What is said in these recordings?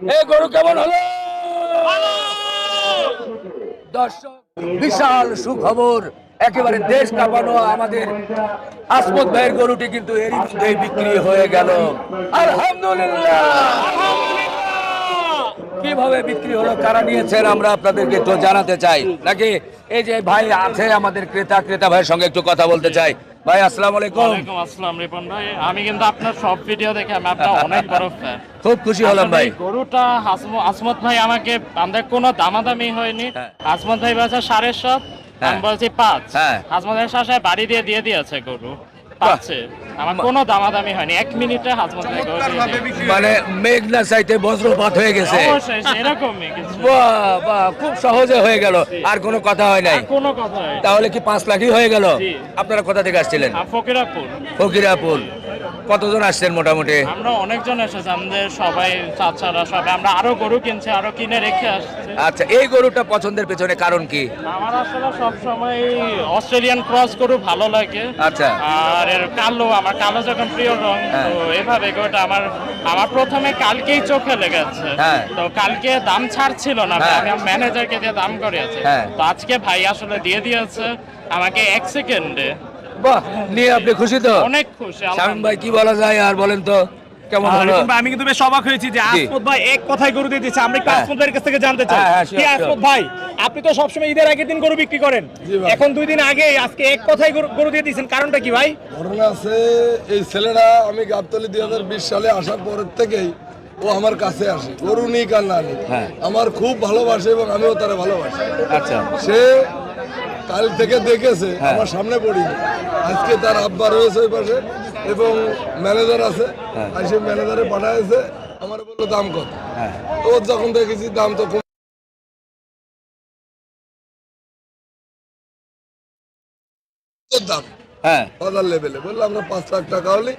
এই গরু কেমন হলো? দর্শক বিশাল সুখবর। একেবারে দেশ কাঁপানো আমাদের আসমত ভাইয়ের গরুটি কিন্তু এরই মধ্যে বিক্রি হয়ে গেল। আলহামদুলিল্লাহ! কীভাবে বিক্রি হলো কারা নিয়েছেন আমরা আপনাদেরকে একটু জানাতে চাই? নাকি এই যে ভাই আছে আমাদের ক্রেতা ক্রেতা ভাইয়ের সঙ্গে একটু কথা বলতে চাই? ভাই আসসালামু আলাইকুম। ওয়ালাইকুম আসসালাম রিপন ভাই। আমি কিন্তু আপনার সব ভিডিও দেখে আমি আপনার অনেক বড় ফ্যান খুব খুশি হলাম ভাই। গরুটা হাসমত আসমত ভাই আমাকে আমাদের কোনো দামাদামি হয়নি। হ্যাঁ। আসমত ভাই বলছে সাড়ে সাত হ্যাঁ। আমি বলছি পাঁচ। হ্যাঁ। আসমত ভাই সাহেব বাড়ি দিয়ে দিয়ে দিয়েছে গরু। পাচ্ছে। আমার কোনো দামাদামি হয়নি। এক মিনিটে মানে মেঘনা চাইতে বজ্রপাত হয়ে গেছে। বাহ খুব সহজে হয়ে গেল। আর কোনো কথা হয় নাই। কোনো কথা তাহলে কি পাঁচ লাখই হয়ে গেল? আপনারা কোথা থেকে আসছিলেন? ফকিরাপুর। ফকিরাপুর। কতজন আসছেন মোটামুটি আমরা অনেকজন এসেছি আমাদের সবাই চাচারা সবাই আমরা আরও গরু কিনছি আরও কিনে রেখে আসছি আচ্ছা এই গরুটা পছন্দের পেছনে কারণ কি আমার আসলে সব সময় অস্ট্রেলিয়ান ক্রস গরু ভালো লাগে আচ্ছা। আর এর কালো আমার কালো যখন প্রিয় রং হ্যাঁ। তো এভাবে গরুটা আমার আমার প্রথমে কালকেই চোখে লেগেছে হ্যাঁ। তো কালকে দাম ছাড়ছিল না হ্যাঁ। আমি ম্যানেজারকে দিয়ে দাম করিয়েছি হ্যাঁ। তো আজকে ভাই আসলে দিয়ে দিয়েছে আমাকে এক সেকেন্ডে বাহ নিয়ে আপনি খুশি তো? অনেক খুশি শামীম ভাই কি বলা যায় আর বলেন তো কেমন হলো? আমি কিন্তু বেশ অবাক হয়েছি যে আসমত ভাই এক কথায় গরু দিয়ে দিচ্ছে। আমরা একটু হ্যাঁ। আসমত ভাইয়ের কাছ থেকে জানতে চাই। হ্যাঁ, হ্যাঁ, কি আসমত ভাই? আপনি তো সবসময় ঈদের আগের দিন গরু বিক্রি করেন। এখন দুই দিন আগে আজকে এক কথায় গরু- দিয়ে দিয়েছেন। কারণটা কি ভাই? ঘটনা আছে এই ছেলেরা আমি গাবতলি দুই হাজার বিশ সালে আসার পরের থেকেই ও আমার কাছে আসে। গরু নিক আর না নিক। আমার খুব ভালোবাসে এবং আমিও তারা ভালোবাসি। আচ্ছা। সে কাল থেকে দেখেছে হ্যাঁ। আমার সামনে পড়িনি আজকে তার আব্বা রয়েছে ওই পাশে এবং ম্যানেজার আছে। হ্যাঁ। আর সে ম্যানেজারে পাঠাইছে আমার বলল দাম কত? হ্যাঁ। ওর যখন দেখেছি দাম তো কম। দাম। হ্যাঁ। বাজার লেভেলে। বলল আমরা পাঁচ লাখ টাকা হলে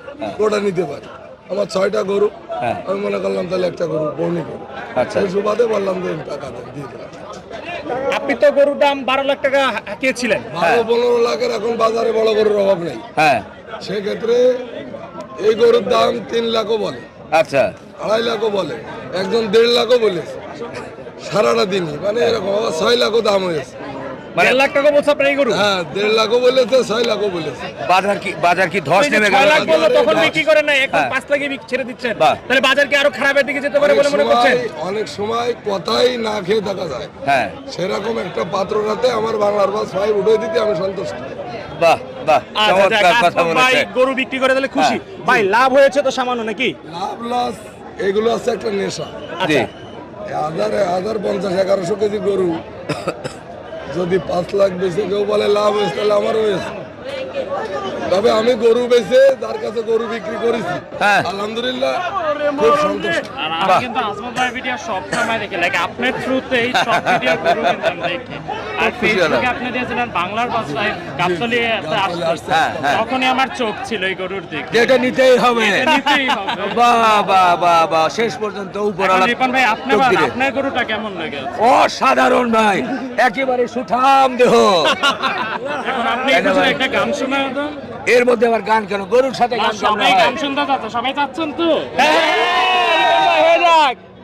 ওটা নিতে পারি। আমার ছয়টা গরু। আমি মনে করলাম তাহলে একটা গরু বৌনি গরু আচ্ছা। সেই সুবাদে বললাম যে টাকা দেন দিয়ে দিলাম। আপনি তো গরুর দাম বারো লাখ টাকা হাঁকিয়েছিলেন। বারো পনেরো লাখের এখন বাজারে বড় গরুর অভাব নেই। হ্যাঁ। সেক্ষেত্রে এই গরুর দাম তিন লাখও বলে। আচ্ছা। আড়াই লাখও বলে। একজন দেড় লাখও বলে। সারাটা দিনই মানে এরকম আবার ছয় লাখও দাম হয়েছে। মানে লাখ টাকা বলছে আপনার এই গরু? হ্যাঁ দেড় লাখও বলেছে ছয় লাখও বলেছে। বাজার কি বাজার কি ধস নেমে গেল? লাখ বলল তখন বিক্রি করেন না এখন হ্যাঁ। পাঁচ লাখে ছেড়ে দিচ্ছেন। তাহলে বাজার কি আরও খারাপের দিকে যেতে পারে বলে মনে করছেন? অনেক সময় কথাই না খেয়ে থাকা যায়। হ্যাঁ। সেরকম একটা পাত্র রাতে আমার বাংলার বাস ফাইভ উঠে দিতে আমি সন্তুষ্ট। বাহ বাহ আচ্ছা, চমৎকার আচ্ছা, কথা আসমত ভাই গরু বিক্রি করে দিলে খুশি। হ্যাঁ। ভাই লাভ হয়েছে তো সামান্য নাকি? লাভ লস এগুলো আছে একটা নেশা। আচ্ছা। হাজার হাজার পঞ্চাশ এগারোশো কেজি গরু যদি পাঁচ লাখ বেশি কেউ বলে লাভ হয়েছে তাহলে আমারও হয়েছে। তবে আমি গরু বেচে তার কাছে গরু বিক্রি করেছি। হ্যাঁ। আলহামদুলিল্লাহ খুব সন্তুষ্ট। আর আমি কিন্তু আসমত ভাই ভিডিও সব সময় দেখি। লাইক আপনার থ্রুতেই সব ভিডিও গরু কিন্তু আমি দেখি। আর খুব খুশি হলাম। ফেসবুকে আপনি দিয়েছিলেন বাংলার বাসায় গাবতলি আসছে হ্যাঁ, হ্যাঁ। তখনই আমার চোখ ছিল এই গরুর দিকে। যেটা নিতেই হবে? এটা নিতেই হবে। বাহ বাহ বাহ বাহ। শেষ পর্যন্ত এখন উপরওয়ালা রিপন ভাই আপনি চোখ বলেন, দিলে। আপনার গরুটা কেমন লেগে অসাধারণ ভাই। একেবারে সুঠাম দেহ। এখন একটা গান শোনা এর মধ্যে আবার গান কেন? গরুর সাথে গান সবাই গান শুনতে যাচ্ছে সবাই চাচ্ছেন তো।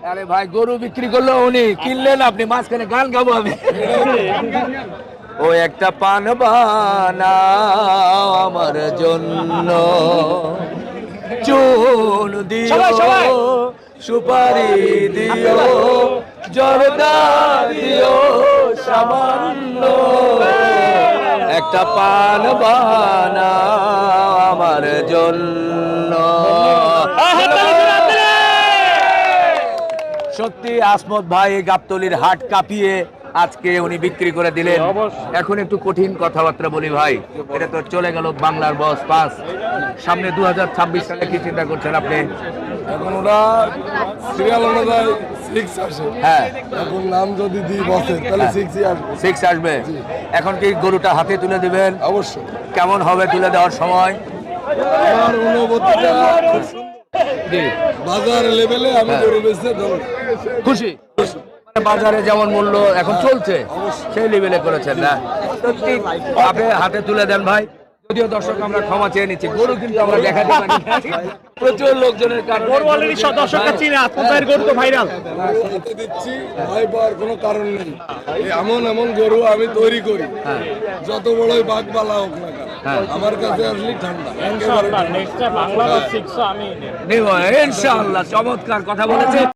আরে ভাই গরু বিক্রি করল উনি কিনলেন আপনি মাঝখানে গান গাবো আমি। ও একটা পান বানা আমার জন্য। চুন দিও। সুপারি দিও জর্দা দিও সামান্য। একটা পান বানা আমার জন্য। সত্যি আসমত ভাই এই গাবতলির হাট কাঁপিয়ে আজকে উনি বিক্রি করে দিলেন। এখন একটু কঠিন কথাবার্তা বলি ভাই এটা তো চলে গেল বাংলার বস পাস সামনে দু হাজার ছাব্বিশ সালে কি চিন্তা করছেন আপনি? এখন ওরা সিরিয়াল অনুযায়ী সিক্স আসে। হ্যাঁ। এখন নাম যদি দিই বসে তাহলে সিক্সই আসবে। সিক্স আসবে। এখন কি গরুটা হাতে তুলে দিবেন? অবশ্যই। কেমন হবে তুলে দেওয়ার সময়? আমার অনুভূতিটা বাজার লেভেলে আমি গরু বেচতে খুশি? মানে বাজারে যেমন মূল্য এখন চলছে সেই লেভেলে করেছেন না? সত্যি আপনি হাতে তুলে দেন ভাই। যদিও দর্শক আমরা ক্ষমা চেয়ে নিচ্ছি। গরু কিন্তু আমরা পারি না। প্রচুর লোকজনের কারণে গরু অলরেডি দর্শকরা চিনে আজমত গরু তো ভাইরাল। হাতে দিচ্ছি ভয় পাওয়ার কোনো কারণ নেই। এমন এমন গরু আমি তৈরি করি যত বড়ই বাঘ বালা হোক না আমার কাছে আসলে ঠান্ডা। বাংলা আমি নেব ইনশাআল্লাহ চমৎকার কথা বলেছে।